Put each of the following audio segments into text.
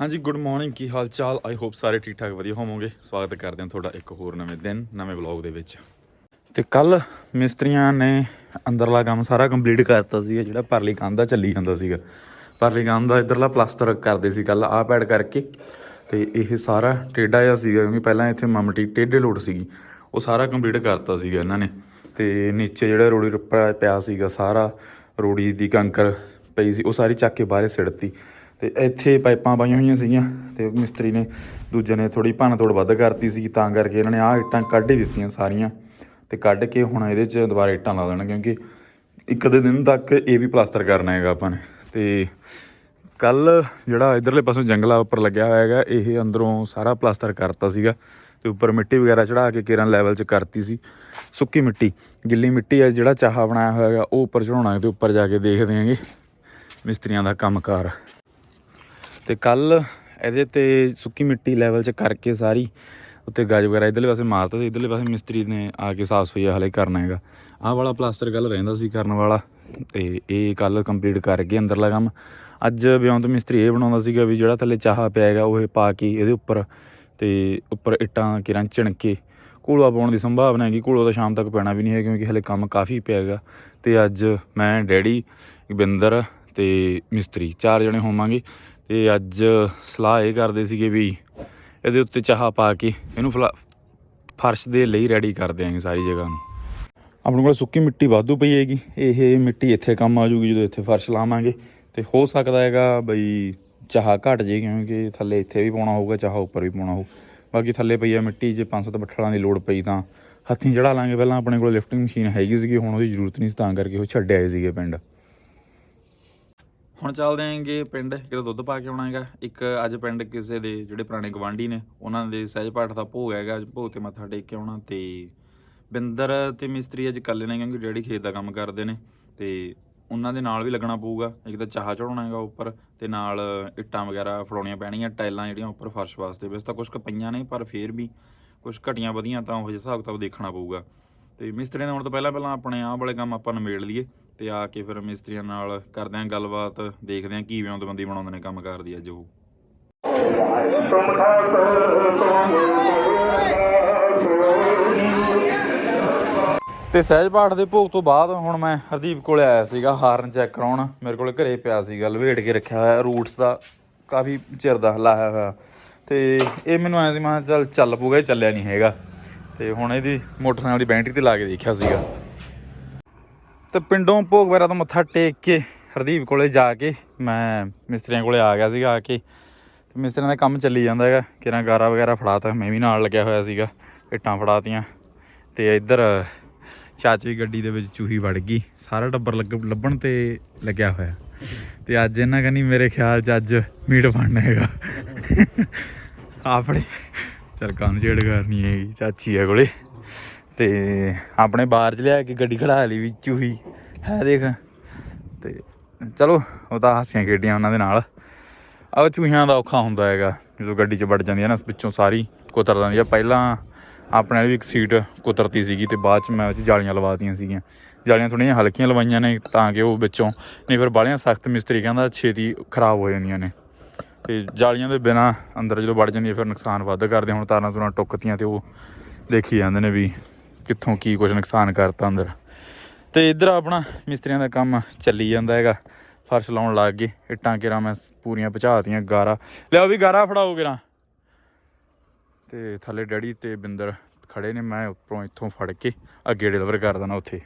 ਹਾਂਜੀ good morning ਕੀ ਹਾਲ ਚਾਲ I hope ਸਾਰੇ ਠੀਕ ਠਾਕ ਵਧੀਆ ਹੋਵੋਗੇ। ਸਵਾਗਤ ਕਰਦੇ ਹਾਂ ਤੁਹਾਡਾ ਇੱਕ ਹੋਰ ਨਵੇਂ ਦਿਨ, ਨਵੇਂ ਵਲੌਗ ਦੇ ਵਿੱਚ। ਤੇ ਕੱਲ ਮਿਸਤਰੀਆਂ ਨੇ ਅੰਦਰਲਾ ਕੰਮ ਸਾਰਾ ਕੰਪਲੀਟ ਕਰਤਾ ਸੀਗਾ, ਜਿਹੜਾ ਪਰਲੀ ਕੰਧ ਦਾ ਚੱਲੀ ਜਾਂਦਾ ਸੀਗਾ। ਪਰਲੀ ਕੰਧ ਦਾ ਇਧਰਲਾ ਪਲਾਸਟਰ ਕਰਦੇ ਸੀ ਕੱਲ, ਆਹ ਪੈਡ ਕਰਕੇ। ਤੇ ਇਹ ਸਾਰਾ ਟੇਢਾ ਜਿਹਾ ਸੀਗਾ, ਕਿਉਂਕਿ ਪਹਿਲਾਂ ਇੱਥੇ ਮਮਟੀ ਟੇਢੇ ਲੋਡ ਸੀਗੀ। ਉਹ ਸਾਰਾ ਕੰਪਲੀਟ ਕਰਤਾ ਸੀਗਾ ਇਹਨਾਂ ਨੇ। ਤੇ ਨੀਚੇ ਜਿਹੜਾ ਰੋੜੀ ਰੁੱਪਾ ਪਿਆ ਸੀਗਾ, ਸਾਰਾ ਰੋੜੀ ਦੀ ਕੰਕਰ ਪਈ ਸੀ, ਉਹ ਸਾਰੀ ਚੱਕ ਕੇ ਬਾਹਰੇ ਸਿੜਤੀ। ਤੇ ਇੱਥੇ ਪਾਈਪਾਂ ਪਾਈਆਂ ਹੋਈਆਂ ਸੀਗੀਆਂ ਤੇ ਮਿਸਤਰੀ ਨੇ ਦੂਜੇ ਨੇ ਥੋੜੀ ਭੰਨ ਤੋੜ ਵੱਧ ਕਰਤੀ ਸੀ ਤਾਂ ਕਰਕੇ ਇਹਨਾਂ ਨੇ ਆਹ ਇੱਟਾਂ ਕੱਢ ਹੀ ਦਿੱਤੀਆਂ ਸਾਰੀਆਂ ਤੇ ਕੱਢ ਕੇ ਹੁਣ ਇਹਦੇ 'ਚ ਦੁਬਾਰਾ ਇੱਟਾਂ ਲਾ ਦੇਣਾ ਕਿਉਂਕਿ ਇੱਕ ਦੇ ਦਿਨ ਤੱਕ ਇਹ ਵੀ ਪਲਾਸਟਰ ਕਰਨਾ ਹੈਗਾ ਆਪਾਂ ਨੇ ਤੇ ਕੱਲ ਜਿਹੜਾ ਇਧਰਲੇ ਪਾਸੋਂ ਜੰਗਲਾ ਉੱਪਰ ਲੱਗਿਆ ਹੋਇਆ ਹੈਗਾ, ਇਹ ਅੰਦਰੋਂ ਸਾਰਾ ਪਲਾਸਟਰ ਕਰਤਾ ਸੀਗਾ ਤੇ ਉੱਪਰ ਮਿੱਟੀ ਵਗੈਰਾ ਚੜਾ ਕੇ ਕਿਰਨ ਲੈਵਲ 'ਚ ਕਰਤੀ ਸੀ, ਸੁੱਕੀ ਮਿੱਟੀ, ਗਿੱਲੀ ਮਿੱਟੀ ਹੈ ਜਿਹੜਾ ਚਾਹਾ ਬਣਾਇਆ ਹੋਇਆ ਹੈਗਾ, ਉਹ ਉੱਪਰ ਚੜਾਉਣਾ ਹੈ ਤੇ ਉੱਪਰ ਜਾ ਕੇ ਦੇਖਦੇ ਆਂਗੇ ਮਿਸਤਰੀਆਂ ਦਾ ਕੰਮਕਾਰ। ਤੇ ਕੱਲ ਇਹਦੇ ਤੇ ਸੁੱਕੀ ਮਿੱਟੀ ਲੈਵਲ 'ਚ ਕਰਕੇ ਸਾਰੀ, ਉੱਤੇ ਗਾਜ ਵਗੈਰਾ ਇਧਰਲੇ ਪਾਸੇ ਮਾਰਤਾ ਸੀ ਇਧਰਲੇ ਪਾਸੇ ਮਿਸਤਰੀ ਨੇ ਆ ਕੇ ਸਾਫ਼ ਸਫ਼ਾਈ ਹਾਲੇ ਕਰਨਾ ਹੈਗਾ। ਆਹ ਵਾਲਾ ਪਲਾਸਟਰ ਕੱਲ ਰਹਿੰਦਾ ਸੀ ਕਰਨ ਵਾਲਾ ਤੇ ਇਹ ਕੱਲ ਕੰਪਲੀਟ ਕਰਕੇ ਅੰਦਰਲਾ ਕੰਮ। ਅੱਜ ਬਿਉਂਤ ਮਿਸਤਰੀ ਇਹ ਬਣਾਉਂਦਾ ਸੀਗਾ ਵੀ ਜਿਹੜਾ ਥੱਲੇ ਚਾਹਾ ਪਿਆ ਹੈਗਾ ਉਹ ਇਹ ਪਾ ਕੇ ਇਹਦੇ ਉੱਪਰ ਤੇ ਉੱਪਰ ਇੱਟਾਂ ਕਿਰਾਂ ਚਿਣ ਕੇ ਕੂੜਾ ਪਾਉਣ ਦੀ ਸੰਭਾਵਨਾ ਹੈਗੀ ਕੂੜਾ ਤਾਂ ਸ਼ਾਮ ਤੱਕ ਪੈਣਾ ਵੀ ਨਹੀਂ ਹੈ ਕਿਉਂਕਿ ਹਲੇ ਕੰਮ ਕਾਫੀ ਪਿਆ ਹੈਗਾ। ਤੇ ਅੱਜ ਮੈਂ ਡੈਡੀ, ਬਿੰਦਰ ਤੇ ਮਿਸਤਰੀ ਚਾਰ ਜਣੇ ਹੋਵਾਂਗੇ। ਤੇ ਅੱਜ ਸਲਾਹ ਇਹ ਕਰਦੇ ਸੀਗੇ ਵੀ ਇਹਦੇ ਉੱਤੇ ਚਾਹ ਪਾ ਕੇ ਇਹਨੂੰ ਫਲਾ- ਫਰਸ਼ ਦੇ ਲਈ ਰੈਡੀ ਕਰ ਦਿਆਂਗੇ ਸਾਰੀ ਜਗ੍ਹਾ ਨੂੰ। ਆਪਣੇ ਕੋਲ ਸੁੱਕੀ ਮਿੱਟੀ ਵਾਧੂ ਪਈ ਹੈਗੀ। ਇਹ ਮਿੱਟੀ ਇੱਥੇ ਕੰਮ ਆ ਜੂਗੀ ਜਦੋਂ ਇੱਥੇ ਫਰਸ਼ ਲਾਵਾਂਗੇ। ਤੇ ਹੋ ਸਕਦਾ ਹੈਗਾ ਬਈ ਚਾਹ ਘਟ ਜੇ ਕਿਉਂਕਿ ਥੱਲੇ ਇੱਥੇ ਵੀ ਪਾਉਣਾ ਹੋਊਗਾ, ਚਾਹ ਉੱਪਰ ਵੀ ਪਾਉਣਾ ਹੋਊ। ਬਾਕੀ ਥੱਲੇ ਪਈ ਆ ਮਿੱਟੀ, ਜੇ 5-7 ਬੱਠਲਾਂ ਦੀ ਲੋੜ ਪਈ ਤਾਂ ਹੱਥੀਂ ਚੜਾ ਲਾਂਗੇ। ਪਹਿਲਾਂ ਆਪਣੇ ਕੋਲ ਲਿਫਟਿੰਗ ਮਸ਼ੀਨ ਹੈਗੀ ਸੀਗੀ, ਹੁਣ ਉਹਦੀ ਜ਼ਰੂਰਤ ਨਹੀਂ ਸੀ, ਤਾਂ ਕਰਕੇ ਉਹ ਛੱਡ ਆਏ ਸੀਗੇ ਪਿੰਡ। ਹੁਣ ਚੱਲਦੇ ਆਂਗੇ ਪਿੰਡ, ਕਿਤੇ ਦੁੱਧ ਪਾ ਕੇ ਆਉਣਾ ਹੈਗਾ। ਇੱਕ ਅੱਜ ਪਿੰਡ ਕਿਸੇ ਦੇ ਜਿਹੜੇ ਪੁਰਾਣੇ ਗਵਾਂਢੀ ਨੇ, ਉਹਨਾਂ ਦੇ ਸਹਿਜ ਪਾਠ ਦਾ ਭੋਗ ਹੈਗਾ, ਅੱਜ ਭੋਗ ਤੇ ਮੱਥਾ ਟੇਕ ਕੇ ਆਉਣਾ ਤੇ ਬਿੰਦਰ ਤੇ ਮਿਸਤਰੀ ਅੱਜ ਇਕੱਲੇ ਨੇ ਕਿਉਂਕਿ ਡੈਡੀ ਖੇਤ ਦਾ ਕੰਮ ਕਰਦੇ ਨੇ ਤੇ ਉਹਨਾਂ ਦੇ ਨਾਲ ਵੀ ਲੱਗਣਾ ਪਊਗਾ। ਇੱਕ ਤਾਂ ਚਾਹ ਚੜਾਉਣਾ ਹੈਗਾ ਉੱਪਰ ਤੇ ਨਾਲ ਇੱਟਾਂ ਵਗੈਰਾ ਫੜਾਉਣੀਆਂ ਪੈਣਗੀਆਂ ਟਾਈਲਾਂ ਜਿਹੜੀਆਂ ਉੱਪਰ ਫਰਸ਼ ਵਾਸਤੇ। ਵੈਸੇ ਤਾਂ ਕੁਝ ਕੁ ਪਈਆਂ ਨੇ, ਪਰ ਫੇਰ ਵੀ ਕੁਝ ਘਟੀਆਂ ਵਧੀਆਂ ਤਾਂ ਉਹ ਜਿਹਾ ਹਿਸਾਬ ਕਿਤਾਬ ਦੇਖਣਾ ਪਊਗਾ। ਤੇ ਮਿਸਤਰੀਆਂ ਦੇ ਆਉਣ ਤੋਂ ਪਹਿਲਾਂ ਪਹਿਲਾਂ ਆਪਣੇ ਆਹ ਵਾਲੇ ਕੰਮ ਆਪਾਂ ਨਿਬੇੜ ਲਈਏ ਤੇ ਆ ਕੇ ਫਿਰ ਮਿਸਤਰੀਆਂ ਨਾਲ ਕਰਦੇ ਆਂ ਗੱਲਬਾਤ, ਦੇਖਦੇ ਆਂ ਕੀ ਵਿਉਂਤਬੰਦੀ ਬਣਾਉਂਦੇ ਨੇ ਕੰਮ ਕਰਦੀ ਅੱਜ ਉਹ। ਤੁਮ ਠਾਕੁਰ ਤੇ ਸਹਿਜ ਪਾਠ ਦੇ ਭੋਗ ਤੋਂ ਬਾਅਦ ਹੁਣ ਮੈਂ ਹਰਦੀਪ ਕੋਲੇ ਆਇਆ ਸੀਗਾ, ਹਾਰਨ ਚੈੱਕ ਕਰਾਉਣ। ਮੇਰੇ ਕੋਲੇ ਘਰੇ ਪਿਆ ਸੀਗਾ ਲਵੇੜ ਕੇ ਰੱਖਿਆ ਹੋਇਆ ਰੂਟਸ ਦਾ ਕਾਫੀ ਚਿਰ ਦਾ ਲਾਇਆ ਹੋਇਆ। ਤੇ ਇਹ ਮੈਨੂੰ ਐਂ ਸੀ, ਮੈਂ ਕਿਹਾ ਚੱਲ ਚੱਲ ਪੂਗਾ ਇਹ ਚੱਲਿਆ ਨਹੀਂ ਹੈਗਾ। ਤੇ ਹੁਣ ਇਹਦੀ ਮੋਟਰਸਾਈਕਲ ਦੀ ਬੈਟਰੀ ਤੇ ਲਾ ਕੇ ਦੇਖਿਆ ਸੀਗਾ। ਤੇ ਪਿੰਡੋਂ ਭੋਗ ਵਗੈਰਾ ਤੋਂ ਮੱਥਾ ਟੇਕ ਕੇ ਹਰਦੀਪ ਕੋਲੇ ਜਾ ਕੇ ਮੈਂ ਮਿਸਤਰੀਆਂ ਕੋਲੇ ਆ ਗਿਆ ਸੀਗਾ ਆ ਕੇ। ਤੇ ਮਿਸਤਰੀਆਂ ਦਾ ਕੰਮ ਚੱਲੀ ਜਾਂਦਾ ਹੈਗਾ ਕਿਰਾਂ ਗਾਰਾ ਵਗੈਰਾ ਫੜਾਤਾ, ਮੈਂ ਵੀ ਨਾਲ ਲੱਗਿਆ ਹੋਇਆ ਸੀਗਾ, ਇੱਟਾਂ ਫੜਾਤੀਆਂ। ਤੇ ਇੱਧਰ ਚਾਚੀ ਗੱਡੀ ਦੇ ਵਿੱਚ ਚੂਹੀ ਵੜ ਗਈ, ਸਾਰਾ ਟੱਬਰ ਲੱਗ, ਲੱਭਣ ਤੇ ਲੱਗਿਆ ਹੋਇਆ। ਤੇ ਅੱਜ ਇਹਨਾਂ ਕਹਿੰਦੀ, ਮੇਰੇ ਖਿਆਲ 'ਚ ਅੱਜ ਮੀਟ ਬਣਨਾ ਹੈਗਾ। ਆਪਣੇ ਚਲ ਕੰਮ ਛੇੜ ਕਰਨੀ ਹੈਗੀ, ਚਾਚੀ ਹੈ ਕੋਲੇ। ਤੇ ਆਪਣੇ ਬਾਹਰ ਚ ਲਿਆ ਕੇ ਗੱਡੀ ਖੜਾ ਲਈ ਵੀ ਚੂਹੀ ਹੈ ਦੇਖ। ਤੇ ਚਲੋ, ਉਹ ਤਾਂ ਹਾਸੀਆਂ ਖੇਡੀਆਂ ਉਹਨਾਂ ਦੇ ਨਾਲ। ਆ ਚੂਹਿਆਂ ਦਾ ਔਖਾ ਹੁੰਦਾ ਹੈਗਾ, ਜਦੋਂ ਗੱਡੀ 'ਚ ਵੜ ਜਾਂਦੀ ਹੈ ਨਾ, ਵਿੱਚੋਂ ਸਾਰੀ ਕੁਤਰ ਜਾਂਦੀ ਆ। ਪਹਿਲਾਂ ਆਪਣੇ ਵਾਲੀ ਵੀ ਇੱਕ ਸੀਟ ਕੁਤਰਤੀ ਸੀਗੀ ਤੇ ਬਾਅਦ 'ਚ ਮੈਂ ਉਹ 'ਚ ਜਾਲੀਆਂ ਲਵਾਤੀਆਂ ਸੀਗੀਆਂ। ਜਾਲੀਆਂ ਥੋੜ੍ਹੀਆਂ ਹਲਕੀਆਂ ਲਵਾਈਆਂ ਨੇ ਤਾਂ ਕਿ ਉਹ ਵਿੱਚੋਂ, ਨਹੀਂ ਫਿਰ ਬਾਲੀਆਂ ਸਖਤ ਮਿਸਤਰੀ ਕਹਿੰਦਾ ਛੇਤੀ ਖਰਾਬ ਹੋ ਜਾਂਦੀਆਂ ਨੇ। ਤੇ ਜਾਲੀਆਂ ਦੇ ਬਿਨਾ ਅੰਦਰ ਜਦੋਂ ਵੜ ਜਾਂਦੀ ਹੈ, ਫਿਰ ਨੁਕਸਾਨ ਵੱਧ ਕਰਦੇ ਹੁਣ ਤਾਰਾਂ ਤੁਰਾਂ ਟੁੱਕਤੀਆਂ ਤੇ ਉਹ ਦੇਖੀ ਜਾਂਦੇ ਨੇ ਵੀ ਕਿੱਥੋਂ ਕੀ ਕੁਝ ਨੁਕਸਾਨ ਕਰਤਾ ਅੰਦਰ। ਤੇ ਇੱਧਰ ਆਪਣਾ ਮਿਸਤਰੀਆਂ ਦਾ ਕੰਮ ਚੱਲੀ ਜਾਂਦਾ ਹੈਗਾ। ਫਰਸ਼ ਲਾਉਣ ਲੱਗ ਗਏ, ਇੱਟਾਂ ਕਿਰਾਂ ਮੈਂ ਪੂਰੀਆਂ ਪਚਾਤੀਆਂ ਗਾਰਾ। ਲਿਆਓ ਵੀ ਗਾਰਾ ਫੜਾਓ ਕਿਰਾਂ। ਤੇ ਥੱਲੇ ਡੈਡੀ ਤੇ ਬਿੰਦਰ ਖੜੇ ਨੇ, ਮੈਂ ਉੱਪਰੋਂ ਇੱਥੋਂ ਫੜ ਕੇ ਅੱਗੇ ਡਿਲੀਵਰ ਕਰ ਦੇਣਾ ਉੱਥੇ।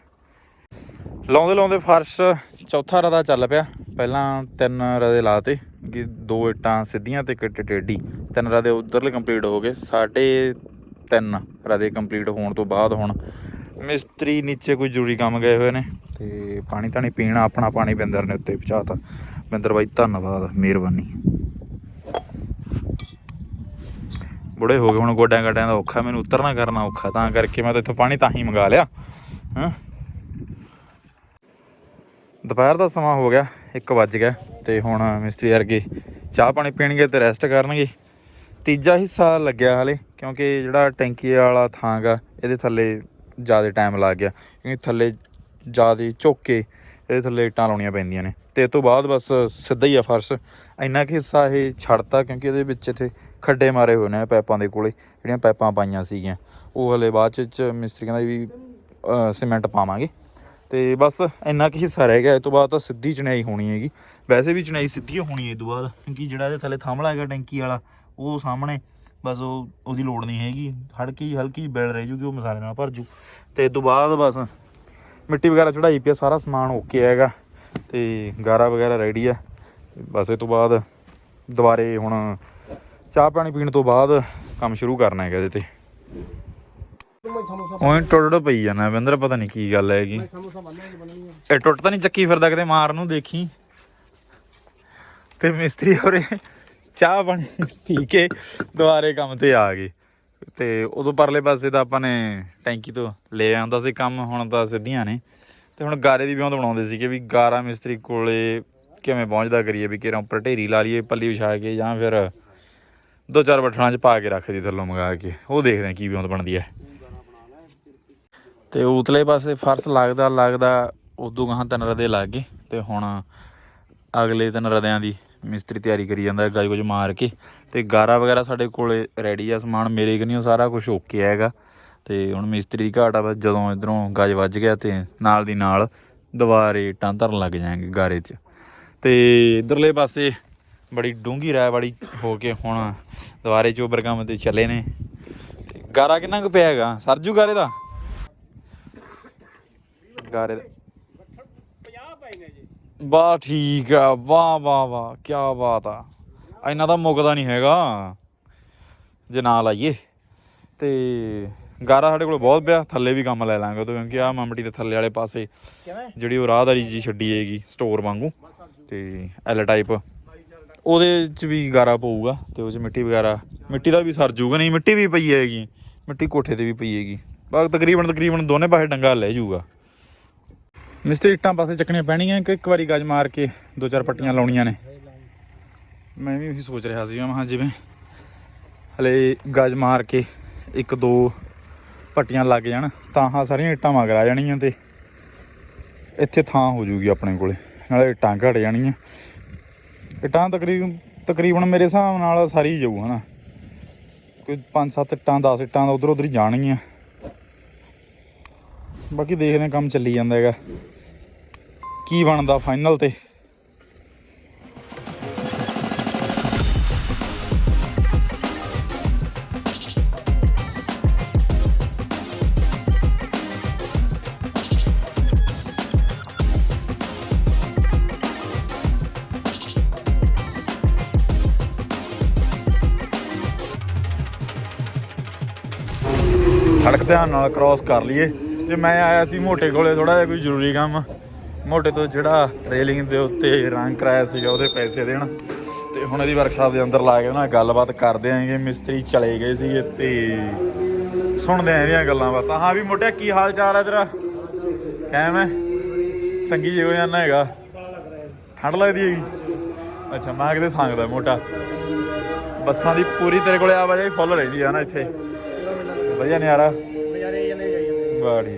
ਲਾਉਂਦੇ ਲਾਉਂਦੇ ਫਰਸ਼ ਚੌਥਾ ਰਦਾ ਚੱਲ ਪਿਆ। ਪਹਿਲਾਂ ਤਿੰਨ ਰਦੇ ਲਾਤੇ ਕਿ ਦੋ ਇੱਟਾਂ ਸਿੱਧੀਆਂ ਤੇ ਇੱਕ ਇੱਟ ਟੇਢੀ। ਤਿੰਨ ਰਦੇ ਉਧਰਲੇ ਕੰਪਲੀਟ ਹੋ ਗਏ। ਸਾਡੇ ਤਿੰਨ ਰਦੇ ਕੰਪਲੀਟ ਹੋਣ ਤੋਂ ਬਾਅਦ ਹੁਣ ਮਿਸਤਰੀ ਨੀਚੇ ਕੋਈ ਜ਼ਰੂਰੀ ਕੰਮ ਗਏ ਹੋਏ ਨੇ ਤੇ ਪਾਣੀ ਤਾਂ ਨਹੀਂ ਪੀਣਾ, ਆਪਣਾ ਪਾਣੀ ਬਿੰਦਰ ਨੇ ਉੱਤੇ ਪਹੁੰਚਾਤਾ। ਬਿੰਦਰ ਬਾਈ, ਧੰਨਵਾਦ, ਮਿਹਰਬਾਨੀ। ਬੁੜੇ ਹੋ ਗਏ ਹੁਣ ਗੋਡਿਆਂ ਗਾਡਿਆਂ ਦਾ ਔਖਾ, ਮੈਨੂੰ ਉਤਰਨਾ ਕਰਨਾ ਔਖਾ, ਤਾਂ ਕਰਕੇ ਮੈਂ ਤਾਂ ਇੱਥੋਂ ਪਾਣੀ ਤਾਂ ਹੀ ਮੰਗਾ ਲਿਆ। ਹਾਂ? ਦੁਪਹਿਰ ਦਾ ਸਮਾਂ ਹੋ ਗਿਆ 1 ਵੱਜ ਗਿਆ। ਤੇ ਹੁਣ ਮਿਸਤਰੀ ਵਰਗੇ ਚਾਹ ਪਾਣੀ ਪੀਣਗੇ ਤੇ ਰੈਸਟ ਕਰਨਗੇ। ਤੀਜਾ ਹਿੱਸਾ ਲੱਗਿਆ ਹਲੇ, ਕਿਉਂਕਿ ਜਿਹੜਾ ਟੈਂਕੀ ਵਾਲਾ ਥਾਂ ਗਾ ਇਹਦੇ ਥੱਲੇ ਜ਼ਿਆਦਾ ਟਾਈਮ ਲੱਗ ਗਿਆ, ਕਿਉਂਕਿ ਥੱਲੇ ਜ਼ਿਆਦਾ ਝੁੱਕ ਕੇ ਇਹਦੇ ਥੱਲੇ ਇੱਟਾਂ ਲਾਉਣੀਆਂ ਪੈਂਦੀਆਂ ਨੇ। ਤੇ ਇਹ ਤੋਂ ਬਾਅਦ ਬਸ ਸਿੱਧਾ ਹੀ ਆ ਫਰਸ਼। ਇੰਨਾ ਕਿ ਹਿੱਸਾ ਇਹ ਛੱਡਤਾ, ਕਿਉਂਕਿ ਇਹਦੇ ਵਿੱਚ ਇੱਥੇ ਖੱਡੇ ਮਾਰੇ ਹੋਏ ਨੇ ਪਾਈਪਾਂ ਦੇ ਕੋਲੇ, ਜਿਹੜੀਆਂ ਪਾਈਪਾਂ ਪਾਈਆਂ ਸੀਗੀਆਂ। ਉਹ ਹਲੇ ਬਾਅਦ ਚ- ਮਿਸਤਰੀ ਕਹਿੰਦਾ ਵੀ ਸੀਮੈਂਟ ਪਾਵਾਂਗੇ। ਤੇ ਬਸ ਇੰਨਾ ਕਿ ਹਿੱਸਾ ਰਹਿ ਗਿਆ, ਇਹ ਤੋਂ ਬਾਅਦ ਤਾਂ ਸਿੱਧੀ ਚਣਾਈ ਹੋਣੀ ਹੈਗੀ। ਵੈਸੇ ਵੀ ਚਣਾਈ ਸਿੱਧੀ ਹੋਣੀ ਹੈ ਇਹ ਤੋਂ ਬਾਅਦ, ਕਿਉਂਕਿ ਜਿਹੜਾ ਇਹਦੇ ਥੱਲੇ ਥੰਮਲਾ ਹੈਗਾ ਟੈਂਕੀ ਵਾਲਾ, ਉਹ ਸਾਹਮਣੇ, ਬਸ ਉਹ, ਉਹਦੀ ਲੋੜ ਨਹੀਂ ਹੈਗੀ। ਹਲਕੀ ਹਲਕੀ ਬਿਲ ਰਹਿ ਜੂਗੀ, ਉਹ ਮਸਾਲੇ ਨਾਲ ਭਰ ਜੂ। ਤੇ ਇਹ ਤੋਂ ਬਾਅਦ ਬਸ ਮਿੱਟੀ ਵਗੈਰਾ ਚੜਾਈ ਪਿਆ ਸਾਰਾ ਸਮਾਨ ਓਕੇ ਹੈਗਾ। ਤੇ ਗਾਰਾ ਵਗੈਰਾ ਰੈਡੀ ਆ। ਬਸ ਇਹ ਤੋਂ ਬਾਅਦ ਦੁਬਾਰੇ ਹੁਣ ਚਾਹ ਪਾਣੀ ਪੀਣ ਤੋਂ ਬਾਅਦ ਕੰਮ ਸ਼ੁਰੂ ਕਰਨਾ ਹੈਗਾ ਇਹਦੇ ਤੇ। ਉਹੀ ਟੁੱਟ ਟੁੱਟ ਪਈ ਜਾਣਾ ਬਿੰਦਰ ਪਤਾ ਨਹੀਂ ਕੀ ਗੱਲ ਹੈਗੀ। ਇਹ ਟੁੱਟ ਤਾਂ ਨਹੀਂ ਚੱਕੀ ਫਿਰਦਾ ਕਿਤੇ ਮਾਰ ਨੂੰ ਦੇਖੀ। ਤੇ ਮਿਸਤਰੀ ਹੋਰੇ ਚਾਹ ਪਾਣੀ ਪੀ ਕੇ ਦੁਬਾਰੇ ਕੰਮ ਤੇ ਆ ਗਏ। ਤੇ ਉਦੋਂ ਪਰਲੇ ਪਾਸੇ ਤਾਂ ਆਪਾਂ ਨੇ ਟੈਂਕੀ ਤੋਂ ਲੈ ਆਂਦਾ ਸੀ ਕੰਮ ਹੁਣ ਤਾਂ ਸਿੱਧੀਆਂ ਨੇ। ਤੇ ਹੁਣ ਗਾਰੇ ਦੀ ਵਿਉਂਤ ਬਣਾਉਂਦੇ ਸੀ ਕਿ ਵੀ ਗਾਰਾ ਮਿਸਤਰੀ ਕੋਲੇ ਕਿਵੇਂ ਪਹੁੰਚਦਾ ਕਰੀਏ ਵੀ ਕਿਰਾਂ ਉੱਪਰ ਢੇਰੀ ਲਾ ਲਈਏ ਪੱਲੀ ਵਿਛਾ ਕੇ ਜਾਂ ਫਿਰ ਦੋ ਚਾਰ ਬੱਠਲਾਂ 'ਚ ਪਾ ਕੇ ਰੱਖ ਦੀ ਥੱਲੋਂ ਮੰਗਾ ਕੇ। ਉਹ ਦੇਖਦੇ ਹਾਂ ਕੀ ਵਿਉਂਤ ਬਣਦੀ ਹੈ। ਤੇ ਉਤਲੇ ਪਾਸੇ ਫਰਸ਼ ਲੱਗਦਾ ਲੱਗਦਾ ਉਦੋਂ ਗਾਹਾਂ ਤਿੰਨ ਰਦੇ ਲੱਗ ਗਏ ਤੇ ਹੁਣ ਅਗਲੇ ਤਿੰਨ ਰਦਿਆਂ ਦੀ ਮਿਸਤਰੀ ਤਿਆਰੀ ਕਰੀ ਜਾਂਦਾ ਹੈ ਗਾਈ ਕੁਝ ਮਾਰ ਕੇ ਤੇ ਗਾਰਾ ਵਗੈਰਾ ਸਾਡੇ ਕੋਲੇ ਰੈਡੀ ਆ ਸਮਾਨ, ਮੇਰੇ ਕਨੀਓ ਸਾਰਾ ਕੁਝ ਓਕੇ ਹੈਗਾ। ਤੇ ਹੁਣ ਮਿਸਤਰੀ ਦੀ ਘਾਟ ਆ ਬਸ ਜਦੋਂ ਇਧਰੋਂ ਗਜ ਵੱਜ ਗਿਆ ਤੇ ਨਾਲ ਦੀ ਨਾਲ ਦੁਬਾਰੇ ਟਾਂ ਧਰਨ ਲੱਗ ਜਾਾਂਗੇ ਗਾਰੇ 'ਚ। ਤੇ ਇਧਰਲੇ ਪਾਸੇ ਬੜੀ ਡੂੰਗੀ ਰਾਇ ਵਾਲੀ ਹੋ ਕੇ ਹੁਣ ਦੁਬਾਰੇ ਚੋਬਰ ਕੰਮ ਤੇ ਚੱਲੇ ਨੇ। ਤੇ ਗਾਰਾ ਕਿੰਨਾ ਕੁ ਪਿਆ ਹੈਗਾ? ਸਰਜੂ ਗਾਰੇ ਦਾ? ਗਾਰੇ ਦਾ। 50 ਪੈ ਨੇ ਜੀ। ਵਾਹ ਠੀਕ ਆ। ਵਾਹ ਵਾਹ ਵਾਹ। ਕੀ ਬਾਤ ਆ। ਇੰਨਾ ਤਾਂ ਮੁੱਕਦਾ ਨਹੀਂ ਹੈਗਾ। ਜੇ ਨਾ ਲਾਈਏ। ਤੇ ਗਾਰਾ ਸਾਡੇ ਕੋਲ ਬਹੁਤ ਪਿਆ। ਥੱਲੇ ਵੀ ਕੰਮ ਲੈ ਲਾਂਗੇ ਉਹ ਤੋਂ ਕਿਉਂਕਿ ਆ ਮਮਟੀ ਦੇ ਥੱਲੇ ਵਾਲੇ ਪਾਸੇ ਜਿਹੜੀ ਉਹ ਰਾਹਦਾਰੀ ਜੀ ਛੱਡੀ ਹੈਗੀ ਸਟੋਰ ਵਾਂਗੂ। ਤੇ ਐਲ ਟਾਈਪ ਉਹਦੇ ਚ ਵੀ ਗਾਰਾ ਪਊਗਾ ਤੇ ਉਹ ਚ ਮਿੱਟੀ ਵਗੈਰਾ। ਮਿੱਟੀ ਦਾ ਵੀ ਸਰ ਜੂਗਾ ਨਹੀਂ। ਮਿੱਟੀ ਵੀ ਪਈ ਹੈਗੀ। ਮਿੱਟੀ ਕੋਠੇ ਤੇ ਵੀ ਪਈ ਹੈਗੀ। ਬਸ ਤਕਰੀਬਨ ਤਕਰੀਬਨ ਦੋਨੇ ਪਾਸੇ ਡੰਗਾ ਲੈ ਜਾਊਗਾ ਮਿਸਤਰੀ ਇੱਟਾਂ ਪਾਸੇ ਚੱਕਣੀਆਂ ਪੈਣੀਆਂ ਕਿ ਇੱਕ ਵਾਰੀ ਗੱਜ ਮਾਰ ਕੇ ਦੋ ਚਾਰ ਪੱਟੀਆਂ ਲਾਉਣੀਆਂ ਨੇ। ਮੈਂ ਵੀ ਉਹੀ ਸੋਚ ਰਿਹਾ ਸੀ, ਮੈਂ ਕਿਹਾ ਜਿਵੇਂ ਹਲੇ ਗਜ ਮਾਰ ਕੇ ਇੱਕ ਦੋ ਪੱਟੀਆਂ ਲੱਗ ਜਾਣ, ਤਾਂ ਹਾਂ ਸਾਰੀਆਂ ਇੱਟਾਂ ਮਗਰ ਆ ਜਾਣੀਆਂ ਤੇ ਇੱਥੇ ਥਾਂ ਹੋ ਜੂਗੀ ਆਪਣੇ ਕੋਲੇ, ਨਾਲੇ ਇੱਟਾਂ ਘਟ ਜਾਣੀਆਂ। ਇੱਟਾਂ ਤਕਰੀਬਨ ਤਕਰੀਬਨ ਮੇਰੇ ਹਿਸਾਬ ਨਾਲ ਸਾਰੀ ਹੀ ਜਾਊ, ਹਨਾ। ਕੋਈ 5-7 ਇੱਟਾਂ 10 ਇੱਟਾਂ ਦਾ ਉਧਰ ਉਧਰ ਹੀ ਜਾਣਗੀਆਂ। ਬਾਕੀ ਦੇਖਦੇ ਹਾਂ ਕੰਮ ਚੱਲੀ ਜਾਂਦਾ ਹੈਗਾ। ਕੀ ਬਣਦਾ ਫਾਈਨਲ ਤੇ? ਸੜਕ ਧਿਆਨ ਨਾਲ ਕ੍ਰਾਸ ਕਰ ਲਈਏ। ਜੇ ਮੈਂ ਆਇਆ ਸੀ ਮੋਟੇ ਕੋਲੇ ਥੋੜਾ ਜਿਹਾ ਕੋਈ ਜ਼ਰੂਰੀ ਕੰਮ। ਮੋਟੇ ਤੋਂ ਜਿਹੜਾ ਰੇਲਿੰਗ ਦੇ ਉੱਤੇ ਰੰਗ ਕਰਾਇਆ ਸੀਗਾ, ਉਹਦੇ ਪੈਸੇ ਦੇਣ। ਤੇ ਹੁਣ ਇਹਦੀ ਵਰਕਸ਼ਾਪ ਦੇ ਅੰਦਰ ਲਾ ਕੇ ਨਾ ਗੱਲਬਾਤ ਕਰਦੇ ਆਂਗੇ। ਮਿਸਤਰੀ ਚਲੇ ਗਏ ਸੀਗੇ ਤੇ ਸੁਣਦੇ ਆਂ ਇਹਦੀਆਂ ਗੱਲਾਂ ਬਾਤਾਂ। ਹਾਂ ਵੀ ਮੋਟਿਆ, ਕੀ ਹਾਲ ਚਾਲ ਹੈ ਤੇਰਾ? ਕਾਇਮ ਹੈ ਸੰਗੀ ਜਿਹਾ ਜਾਨਾ ਹੈਗਾ। ਠੰਡ ਲੱਗਦੀ ਹੈਗੀ? ਅੱਛਾ, ਮੈਂ ਕਿਤੇ ਸੰਗਦਾ ਮੋਟਾ। ਬੱਸਾਂ ਦੀ ਪੂਰੀ ਤੇਰੇ ਕੋਲੇ ਆਵਾਜਾਈ ਫੁੱਲ ਰਹਿੰਦੀ ਆ ਨਾ ਇੱਥੇ। ਵਧੀਆ ਨਜ਼ਾਰਾ। ਨਜ਼ਾਰੇ